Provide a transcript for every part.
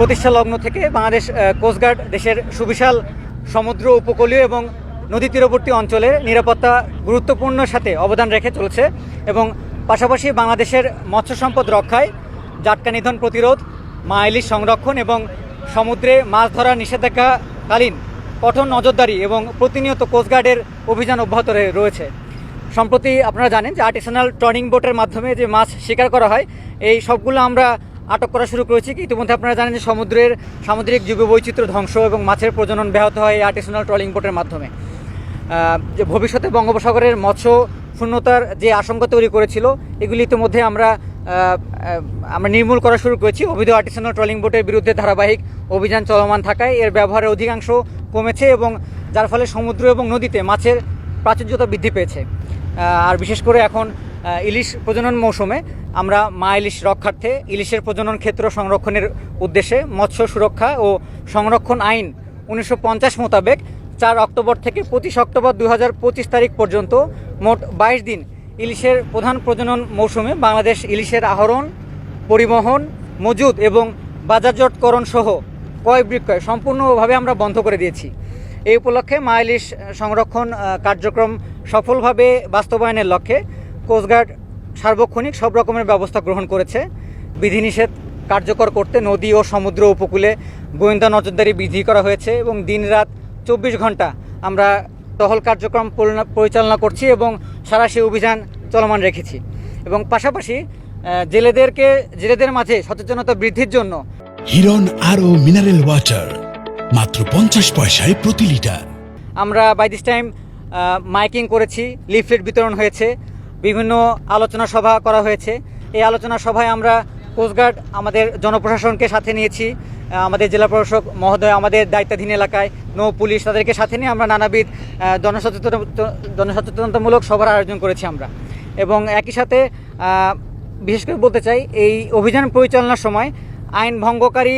প্রতিষ্ঠা লগ্ন থেকে বাংলাদেশ কোস্টগার্ড দেশের সুবিশাল সমুদ্র উপকূলীয় এবং নদী তীরবর্তী অঞ্চলের নিরাপত্তা গুরুত্বপূর্ণ সাথে অবদান রেখে চলেছে এবং পাশাপাশি বাংলাদেশের মৎস্য সম্পদ রক্ষায় জাটকা নিধন প্রতিরোধ, মা ইলিশ সংরক্ষণ এবং সমুদ্রে মাছ ধরার নিষেধাজ্ঞাকালীন কঠোর নজরদারি এবং প্রতিনিয়ত কোস্টগার্ডের অভিযান অব্যাহত রয়ে- রয়েছে। সম্প্রতি আপনারা জানেন যে আর্টিসানাল টর্নিং বোটের মাধ্যমে যে মাছ শিকার করা হয়, এই সবগুলো আমরা আটক করা শুরু করেছি ইতিমধ্যে আপনারা জানেন যে সমুদ্রের সামুদ্রিক জীববৈচিত্র্য ধ্বংস এবং মাছের প্রজনন ব্যাহত হয় এই আর্টিসানাল ট্রলিং বোটের মাধ্যমে। যে ভবিষ্যতে বঙ্গোপসাগরের মৎস্য শূন্যতার যে আশঙ্কা তৈরি করেছিল, এগুলি ইতিমধ্যে আমরা আমরা নির্মূল করা শুরু করেছি। অবৈধ আর্টিসানাল ট্রলিং বোটের বিরুদ্ধে ধারাবাহিক অভিযান চলমান থাকায় এর ব্যবহারের অধিকাংশ কমেছে এবং যার ফলে সমুদ্র এবং নদীতে মাছের প্রাচুর্যতা বৃদ্ধি পেয়েছে। আর বিশেষ করে এখন ইলিশ প্রজনন মৌসুমে আমরা মা ইলিশ রক্ষার্থে ইলিশের প্রজনন ক্ষেত্র সংরক্ষণের উদ্দেশ্যে মৎস্য সুরক্ষা ও সংরক্ষণ আইন উনিশশো পঞ্চাশ মোতাবেক চার অক্টোবর থেকে পঁচিশ অক্টোবর দু হাজার পঁচিশ তারিখ পর্যন্ত মোট বাইশ দিন ইলিশের প্রধান প্রজনন মৌসুমে বাংলাদেশ ইলিশের আহরণ, পরিবহন, মজুদ এবং বাজারজাতকরণ সহ ক্রয় বিক্রয় সম্পূর্ণভাবে আমরা বন্ধ করে দিয়েছি। এই উপলক্ষে মা ইলিশ সংরক্ষণ কার্যক্রম সফলভাবে বাস্তবায়নের লক্ষ্যে কোস্টগার্ড সার্বক্ষণিক সব রকমের ব্যবস্থা গ্রহণ করেছে। বিধিনিষেধ কার্যকর করতে নদী ও সমুদ্র উপকূলে গোয়েন্দা নজরদারি বৃদ্ধি করা হয়েছে এবং দিনরাত চব্বিশ ঘণ্টা আমরা টহল কার্যক্রম পরিচালনা করছি এবং সারা সে অভিযান চলমান রেখেছি। এবং পাশাপাশি জেলেদেরকে জেলেদের মাঝে সচেতনতা বৃদ্ধির জন্য হিরন আরও মিনারেল ওয়াটার মাত্র পঞ্চাশ পয়সায় প্রতি লিটার। আমরা বাই দিস টাইম মাইকিং করেছি লিফলেট বিতরণ হয়েছে। বিভিন্ন আলোচনা সভা করা হয়েছে। এই আলোচনা সভায় আমরা কোস্টগার্ড আমাদের জনপ্রশাসনকে সাথে নিয়েছি আমাদের জেলা প্রশাসক মহোদয়, আমাদের দায়িত্বাধীন এলাকায় নৌ পুলিশ তাদেরকে সাথে নিয়ে আমরা নানাবিধ জনসচেতন, জনসচেতনতামূলক সভার আয়োজন করেছি আমরা। এবং একই সাথে বিশেষ করে বলতে চাই, এই অভিযান পরিচালনার সময় আইন ভঙ্গকারী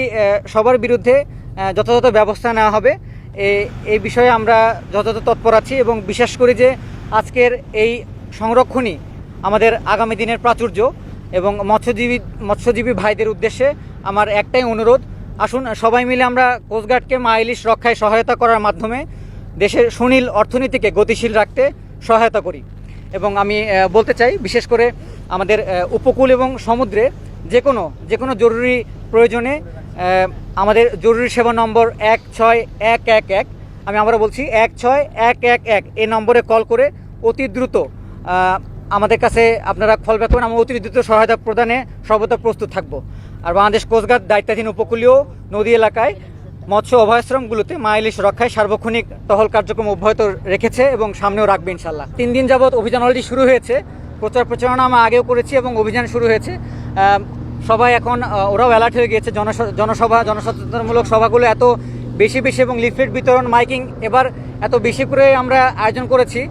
সবার বিরুদ্ধে যথাযথ ব্যবস্থা নেওয়া হবে। এই বিষয়ে আমরা যথাযথ তৎপর আছি এবং বিশ্বাস করি যে আজকের এই সংরক্ষণই আমাদের আগামী দিনের প্রাচুর্য এবং মৎস্যজীবী মৎস্যজীবী ভাইদের উদ্দেশ্যে আমার একটাই অনুরোধ। আসুন, সবাই মিলে আমরা কোস্টগার্ডকে মা ইলিশ রক্ষায় সহায়তা করার মাধ্যমে দেশের সুনীল অর্থনীতিকে গতিশীল রাখতে সহায়তা করি। এবং আমি বলতে চাই, বিশেষ করে আমাদের উপকূল এবং সমুদ্রে যে কোনো যে কোনো জরুরি প্রয়োজনে আমাদের জরুরি সেবা নম্বর এক ছয় এক এক এক। আমি আবার বলছি, এক ছয় এক এক এক। এই নম্বরে কল করে অতি দ্রুত আমাদের কাছে আপনারা ফল ব্যাক করুন আমরা অতি দ্রুত সহায়তা প্রদানে সর্বদা প্রস্তুত থাকব। আর বাংলাদেশ কোস্টগার্ড দায়িত্বাধীন উপকূলীয় নদী এলাকায় মৎস্য অভয়াশ্রমগুলোতে মা ইলিশ রক্ষায় সার্বক্ষণিক টহল কার্যক্রম অব্যাহত রেখেছে এবং সামনেও রাখবে ইনশাল্লাহ তিন দিন যাবৎ অভিযান অলরেডি শুরু হয়েছে। প্রচার প্রচারণা আমরা আগেও করেছি এবং অভিযান শুরু হয়েছে। সবাই এখন ওরাও অ্যালার্ট হয়ে গিয়েছে। জনস- জনসভা, জনসচেতনমূলক সভাগুলো এত বেশি বেশি এবং লিফলেট বিতরণ, মাইকিং এবার এত বেশি করে আমরা আয়োজন করেছি।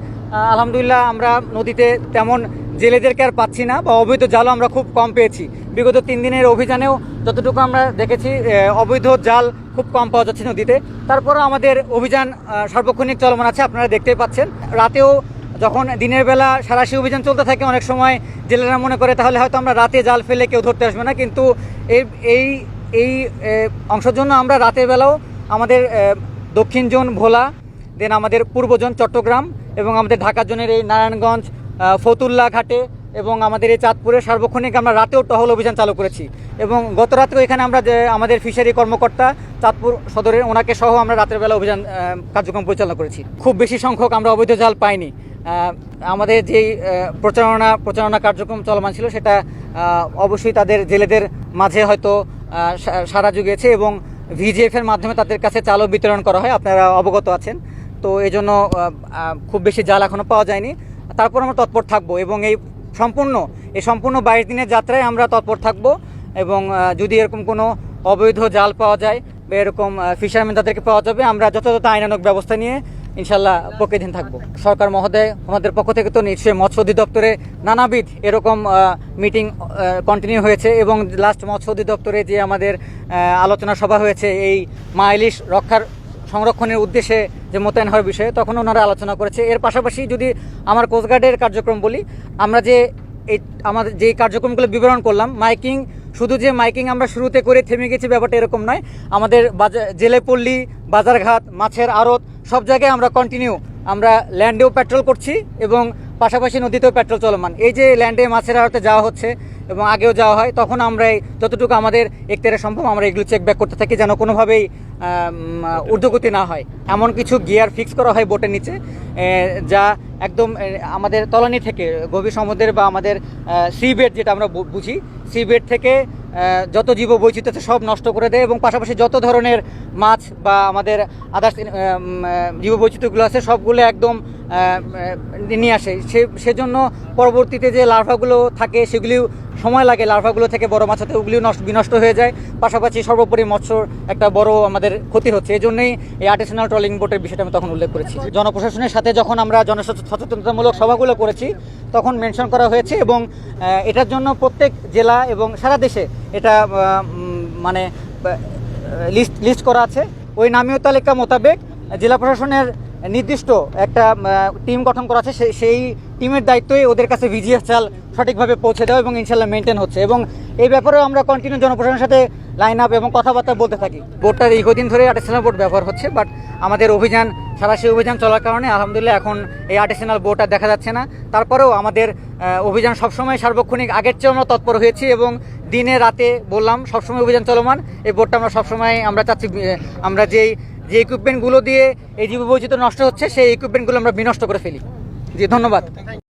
আলহামদুলিল্লাহ আমরা নদীতে তেমন জেলেদেরকে আর পাচ্ছি না, বা অবৈধ জালও আমরা খুব কম পেয়েছি। বিগত তিন দিনের অভিযানেও যতটুকু আমরা দেখেছি অবৈধ জাল খুব কম পাওয়া যাচ্ছে নদীতে। তারপরও আমাদের অভিযান সার্বক্ষণিক চলমান আছে, আপনারা দেখতেই পাচ্ছেন। রাতেও যখন দিনের বেলা সারাশি অভিযান চলতে থাকে, অনেক সময় জেলেরা মনে করে, তাহলে হয়তো আমরা রাতে জাল ফেলে কেউ ধরতে আসবে না, কিন্তু এই এই এই অংশের জন্য আমরা রাতের বেলাও আমাদের দক্ষিণ জোন ভোলা, দেন আমাদের পূর্ব জোন চট্টগ্রাম এবং আমাদের ঢাকা জোনের এই নারায়ণগঞ্জ ফতুল্লা ঘাটে এবং আমাদের এই চাঁদপুরে সার্বক্ষণিক আমরা রাতেও টহল অভিযান চালু করেছি। এবং গত রাতেও এখানে আমরা যে আমাদের ফিশারি কর্মকর্তা চাঁদপুর সদরের ওনাকে সহ আমরা রাতের বেলা অভিযান কার্যক্রম পরিচালনা করেছি। খুব বেশি সংখ্যক আমরা অবৈধ জাল পাইনি। আমাদের যেই প্রচারণা প্রচারণা কার্যক্রম চলমান ছিল সেটা অবশ্যই তাদের জেলেদের মাঝে হয়তো আহ, সা- সাড়া জুগিয়েছে এবং ভিজিএফের মাধ্যমে তাদের কাছে চালও বিতরণ করা হয়। আপনারা অবগত আছেন। তো এই জন্য খুব বেশি জাল এখনও পাওয়া যায়নি। তারপর আমরা তৎপর থাকব এবং এই সম্পূর্ণ এই সম্পূর্ণ বাইশ দিনের যাত্রায় আমরা তৎপর থাকব এবং যদি এরকম কোনো অবৈধ জাল পাওয়া যায় বা এরকম ফিশারম্যান তাদেরকে পাওয়া যাবে, আমরা যথাযথ আইনানক ব্যবস্থা নিয়ে ইনশাল্লাহ পক্ষেদিন থাকব। সরকার মহোদয় আমাদের পক্ষ থেকে তো নিশ্চয়ই মৎস্য অধিদপ্তরে নানাবিধ এরকম মিটিং কন্টিনিউ হয়েছে এবং লাস্ট মৎস্য অধিদপ্তরে যে আমাদের আলোচনা সভা হয়েছে, এই মাইলিশ রক্ষার সংরক্ষণের উদ্দেশ্যে যে মোতায়েন হওয়ার বিষয়ে, তখন ওনারা আলোচনা করেছে। এর পাশাপাশি যদি আমার কোস্টগার্ডের কার্যক্রম বলি, আমরা যে এই, আমাদের যে কার্যক্রমগুলো বিবরণ করলাম, মাইকিং, শুধু যে মাইকিং আমরা শুরুতে করে থেমে গেছি ব্যাপারটা এরকম নয়, আমাদের বাজার জেলে পল্লী বাজারঘাট, মাছের আড়ত, সব জায়গায় আমরা কন্টিনিউ আমরা ল্যান্ডেও পেট্রোল করছি এবং পাশাপাশি নদীতেও পেট্রোল চলমান। এই যে ল্যান্ডে মাছের আড়তে যাওয়া হচ্ছে এবং আগেও যাওয়া হয়, তখন আমরা যতটুকু আমাদের একতারে সম্ভব, আমরা এগুলো চেক ব্যাক করতে থাকি যেন কোনোভাবেই ঊর্ধ্বগতি না হয়। এমন কিছু গিয়ার ফিক্স করা হয় বোটের নিচে যা একদম আমাদের তলানি থেকে, গভীর সমুদ্রের বা আমাদের সি বেড যেটা আমরা বুঝি সি বেড থেকে যত জীব বৈচিত্র্য সব নষ্ট করে দেয় এবং পাশাপাশি যত ধরনের মাছ বা আমাদের আদার্স জীব বৈচিত্র্যগুলো আছে সবগুলো একদম নিয়ে আসে। সে সেজন্য পরবর্তীতে যে লার্ভাগুলো থাকে, সেগুলিও সময় লাগে লার্ভাগুলো থেকে বড় মাছ হতে, ওগুলিও নষ্ট বিনষ্ট হয়ে যায়। পাশাপাশি সর্বোপরি মৎস্যর একটা বড় আমাদের ক্ষতি হচ্ছে। এই জন্যই এই আর্টিসানাল ট্রলিং বোটের বিষয়টা আমি তখন উল্লেখ করেছি। জনপ্রশাসনের সাথে যখন আমরা জনসচেতনতামূলক সভাগুলো করেছি, তখন মেনশন করা হয়েছে এবং এটার জন্য প্রত্যেক জেলা এবং সারা দেশে এটা মানে লিস্ট লিস্ট করা আছে। ওই নামীয় তালিকা মোতাবেক জেলা প্রশাসনের নির্দিষ্ট একটা টিম গঠন করা আছে সেই টিমের দায়িত্বই ওদের কাছে ভিজিএস চাল সঠিকভাবে পৌঁছে দেওয়া এবং ইনশাল্লাহ মেনটেন হচ্ছে। এবং এই ব্যাপারেও আমরা কন্টিনিউ জনপ্রশাসনের সাথে লাইন আপ এবং কথাবার্তা বলতে থাকি। বোর্ডটা দীর্ঘদিন ধরে আর্টিসানাল বোর্ড ব্যবহার হচ্ছে বাট আমাদের অভিযান সারাশি অভিযান চলার কারণে আলহামদুলিল্লাহ এখন এই আর্টিসানাল বোর্ড আর দেখা যাচ্ছে না। তারপরেও আমাদের অভিযান সবসময় সার্বক্ষণিক, আগের চেয়ে আমরা তৎপর হয়েছি এবং দিনে রাতে বললাম, সবসময় অভিযান চলমান। এই বোর্ডটা আমরা সবসময় আমরা চাচ্ছি আমরা যেই যে ইকুইপমেন্টগুলো দিয়ে এই জীববৈচিত্র্য নষ্ট হচ্ছে, সেই ইকুইপমেন্টগুলো আমরা বিনষ্ট করে ফেলি। জি, ধন্যবাদ।